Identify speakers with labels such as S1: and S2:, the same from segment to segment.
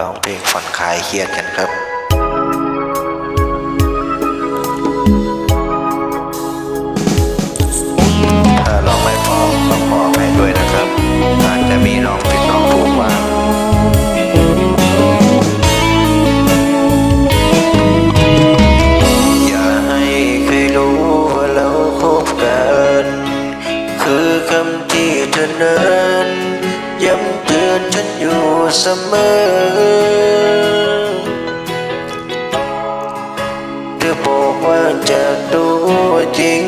S1: ร้องเพลงผ่อนคลายเครียดกันครับ ฉันอยู่เสมอเธอบอกว่าจะตัวจริง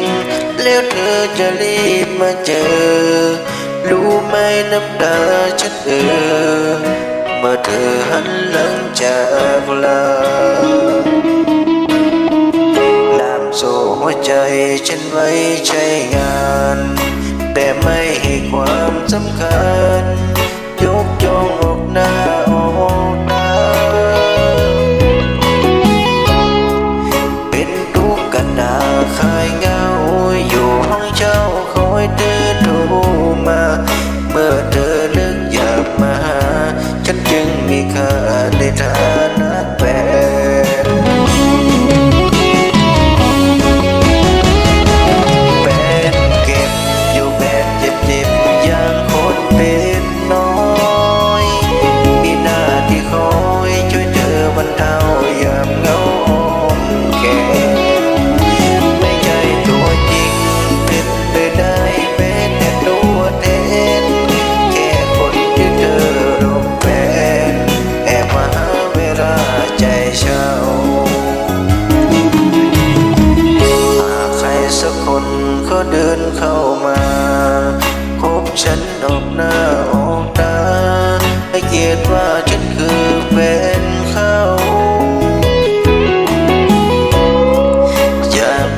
S1: แล้วเธอจะรีบมาเจอ รู้ไหมน้ำตาฉันเออเมื่อเธอหันหลังจากลาลามโซ่หัวใจฉันไว้ใช้งาน แต่ไม่ให้ความสำคัญ ยก ฉันออกหน้าออกตาให้เกียรติว่าฉันคือแฟนเขาอยาก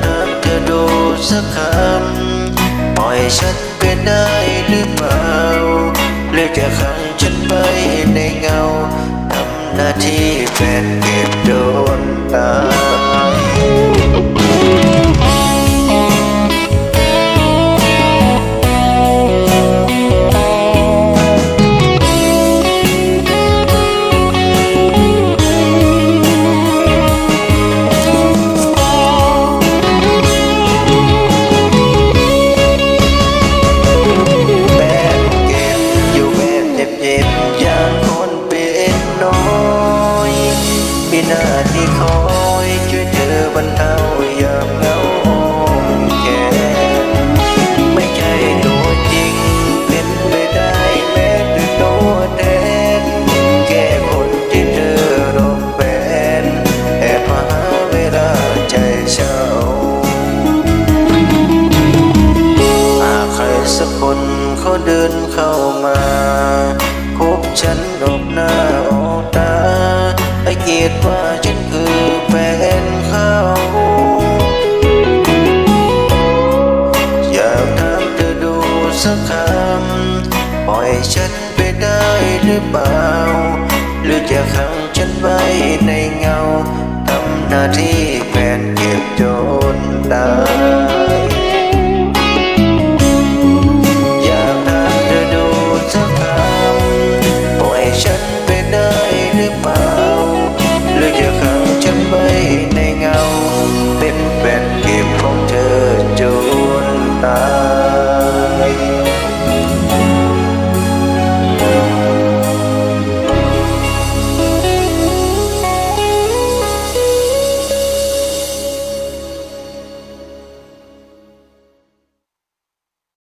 S1: จ็บอย่างคนเป็นน้อยมีหน้าที่คอยช่วยเธอบรรเทายามเหงาอ่อนแก่ไม่ใช่ตัวจริงเป็นไปได้แม้แต่ตัวแทนแค่คนที่เธอรบแฟนแอบมาหาเวลาใจเช่าหากใครสักคนเขาเดินเข้ามา ให้เกียรติว่าฉันคือแฟนเขาอยากถามเธ